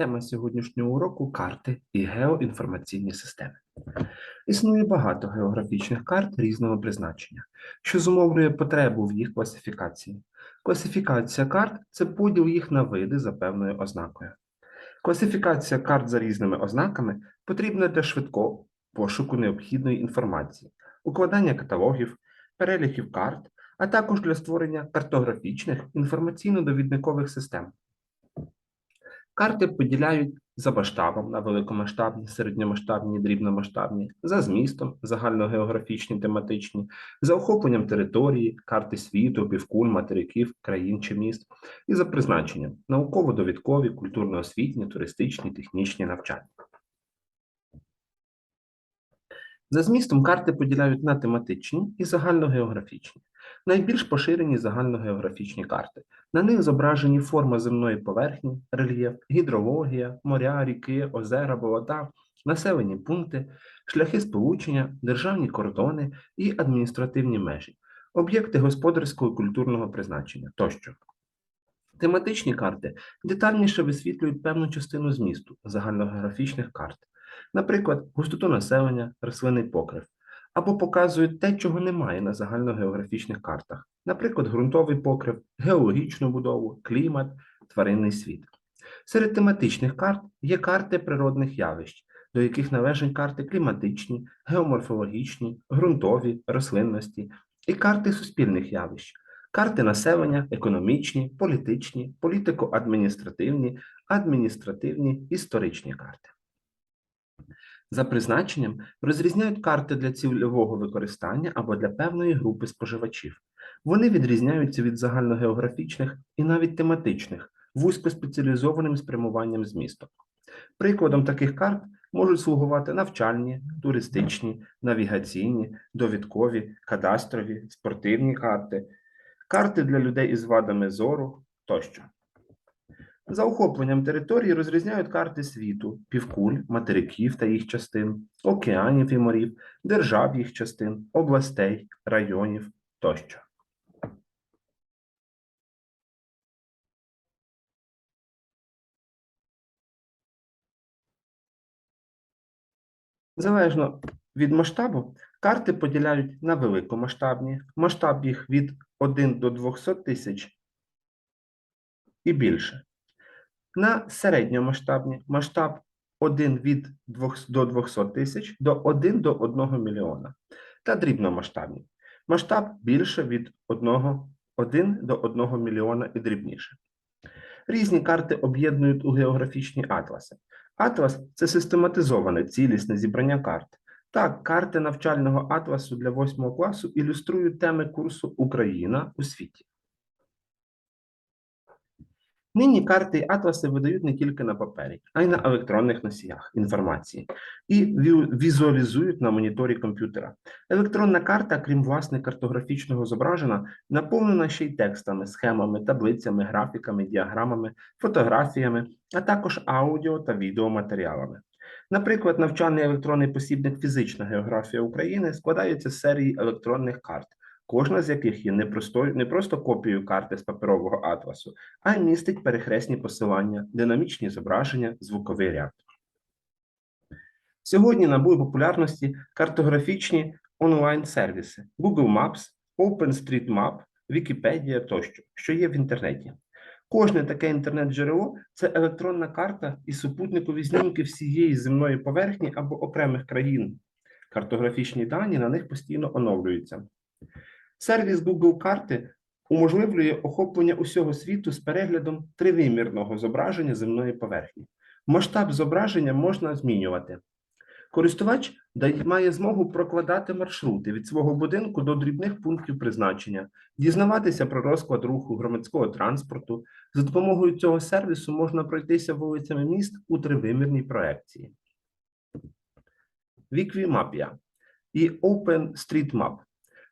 Тема сьогоднішнього уроку карти і геоінформаційні системи. Існує багато географічних карт різного призначення, що зумовлює потребу в їх класифікації. Класифікація карт це поділ їх на види за певною ознакою. Класифікація карт за різними ознаками потрібна для швидкого пошуку необхідної інформації, укладання каталогів, переліків карт, а також для створення картографічних інформаційно-довідникових систем. Карти поділяють за масштабом на великомасштабні, середньомасштабні, дрібномасштабні, за змістом, загальногеографічні, тематичні, за охопленням території, карти світу, півкуль, материків, країн чи міст, і за призначенням науково-довідкові, культурно-освітні, туристичні, технічні навчання. За змістом карти поділяють на тематичні і загальногеографічні. Найбільш поширені загальногеографічні карти. На них зображені форма земної поверхні, рельєф, гідрологія, моря, ріки, озера, болота, населені пункти, шляхи сполучення, державні кордони і адміністративні межі, об'єкти господарського і культурного призначення тощо. Тематичні карти детальніше висвітлюють певну частину змісту загальногеографічних карт, наприклад, густоту населення, рослинний покрив, або показують те, чого немає на загальногеографічних картах, наприклад, ґрунтовий покрив, геологічну будову, клімат, тваринний світ. Серед тематичних карт є карти природних явищ, до яких належать карти кліматичні, геоморфологічні, ґрунтові, рослинності і карти суспільних явищ, карти населення, економічні, політичні, політико-адміністративні, адміністративні, історичні карти. За призначенням розрізняють карти для цільового використання або для певної групи споживачів. Вони відрізняються від загальногеографічних і навіть тематичних, вузькоспеціалізованим спрямуванням змісту. Прикладом таких карт можуть слугувати навчальні, туристичні, навігаційні, довідкові, кадастрові, спортивні карти, карти для людей із вадами зору тощо. За охопленням території розрізняють карти світу, півкуль, материків та їх частин, океанів і морів, держав їх частин, областей, районів тощо. Залежно від масштабу, карти поділяють на великомасштабні, масштаб їх від 1 до 200 тисяч і більше. На середньомасштабні масштаб 1 від 200 до 200 тисяч до 1 до 1 мільйона. Та дрібномасштабні. Масштаб більше від 1, 1 до 1 мільйона і дрібніше. Різні карти об'єднують у географічні атласи. Атлас це систематизоване цілісне зібрання карт. Так, карти навчального атласу для 8 класу ілюструють теми курсу Україна у світі. Нині карти і атласи видають не тільки на папері, а й на електронних носіях інформації і візуалізують на моніторі комп'ютера. Електронна карта, крім власне картографічного зображення, наповнена ще й текстами, схемами, таблицями, графіками, діаграмами, фотографіями, а також аудіо та відеоматеріалами. Наприклад, навчальний електронний посібник Фізична географія України складається з серії електронних карт, кожна з яких є не, простою, не просто копією карти з паперового атласу, а й містить перехресні посилання, динамічні зображення, звуковий ряд. Сьогодні набули популярності картографічні онлайн-сервіси Google Maps, OpenStreetMap, Wikipedia тощо, що є в інтернеті. Кожне таке інтернет-джерело це електронна карта і супутникові знімки всієї земної поверхні або окремих країн. Картографічні дані на них постійно оновлюються. Сервіс Google карти уможливлює охоплення усього світу з переглядом тривимірного зображення земної поверхні. Масштаб зображення можна змінювати. Користувач має змогу прокладати маршрути від свого будинку до дрібних пунктів призначення, дізнаватися про розклад руху громадського транспорту. За допомогою цього сервісу можна пройтися вулицями міст у тривимірній проекції. Wikimapia і OpenStreetMap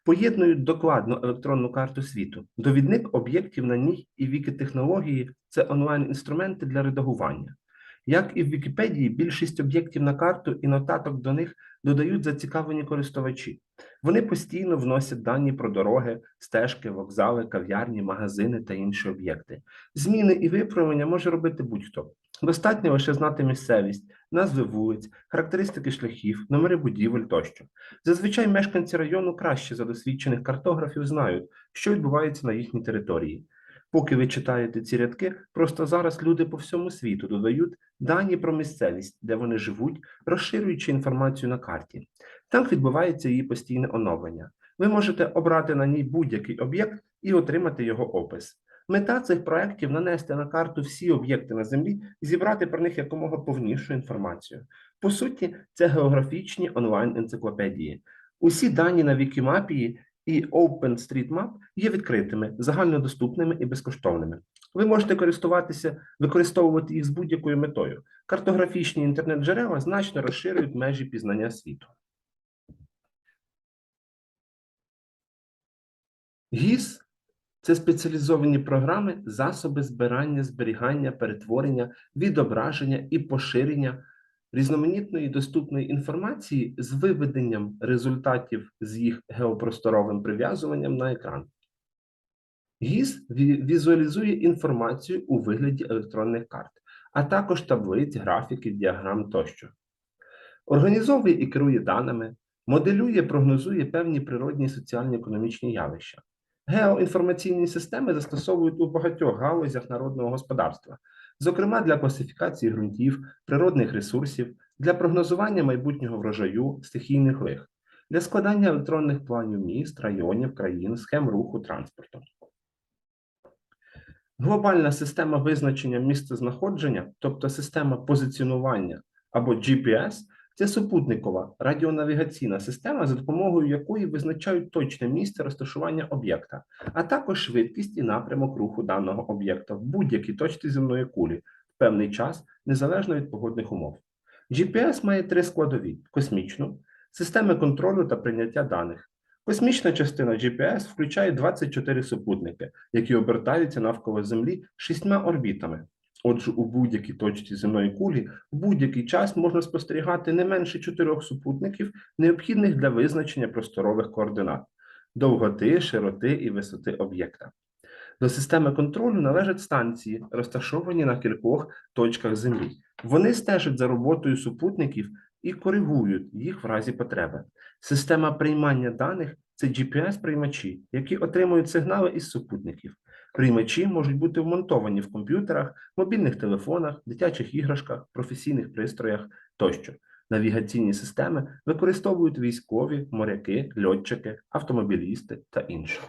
поєднують докладно електронну карту світу. Довідник об'єктів на ній і вікітехнології – це онлайн-інструменти для редагування. Як і в Вікіпедії, більшість об'єктів на карту і нотаток до них додають зацікавлені користувачі. Вони постійно вносять дані про дороги, стежки, вокзали, кав'ярні, магазини та інші об'єкти. Зміни і виправлення може робити будь-хто. Достатньо лише знати місцевість, назви вулиць, характеристики шляхів, номери будівель тощо. Зазвичай мешканці району краще за досвідчених картографів знають, що відбувається на їхній території. Поки ви читаєте ці рядки, просто зараз люди по всьому світу додають дані про місцевість, де вони живуть, розширюючи інформацію на карті. Так відбувається її постійне оновлення. Ви можете обрати на ній будь-який об'єкт і отримати його опис. Мета цих проєктів нанести на карту всі об'єкти на землі і зібрати про них якомога повнішу інформацію. По суті, це географічні онлайн-енциклопедії. Усі дані на Вікімапії і OpenStreetMap є відкритими, загальнодоступними і безкоштовними. Ви можете користуватися, використовувати їх з будь-якою метою. Картографічні інтернет-джерела значно розширюють межі пізнання світу. ГІС це спеціалізовані програми, засоби збирання, зберігання, перетворення, відображення і поширення різноманітної доступної інформації з виведенням результатів з їх геопросторовим прив'язуванням на екран. ГІС візуалізує інформацію у вигляді електронних карт, а також таблиць, графіків, діаграм тощо. Організовує і керує даними, моделює, прогнозує певні природні соціально-економічні явища. Геоінформаційні системи застосовують у багатьох галузях народного господарства, зокрема для класифікації ґрунтів, природних ресурсів, для прогнозування майбутнього врожаю, стихійних лих, для складання електронних планів міст, районів, країн, схем руху транспорту. Глобальна система визначення місцезнаходження, тобто система позиціонування або GPS, це супутникова радіонавігаційна система, за допомогою якої визначають точне місце розташування об'єкта, а також швидкість і напрямок руху даного об'єкта в будь-якій точці земної кулі в певний час, незалежно від погодних умов. GPS має три складові: космічну, системи контролю та прийняття даних. Космічна частина GPS включає 24 супутники, які обертаються навколо Землі шістьма орбітами. Отже, у будь-якій точці земної кулі в будь-який час можна спостерігати не менше чотирьох супутників, необхідних для визначення просторових координат, довготи, широти і висоти об'єкта. До системи контролю належать станції, розташовані на кількох точках Землі. Вони стежать за роботою супутників і коригують їх в разі потреби. Система приймання даних це GPS-приймачі, які отримують сигнали із супутників. Приймачі можуть бути вмонтовані в комп'ютерах, мобільних телефонах, дитячих іграшках, професійних пристроях тощо. Навігаційні системи використовують військові, моряки, льотчики, автомобілісти та інші.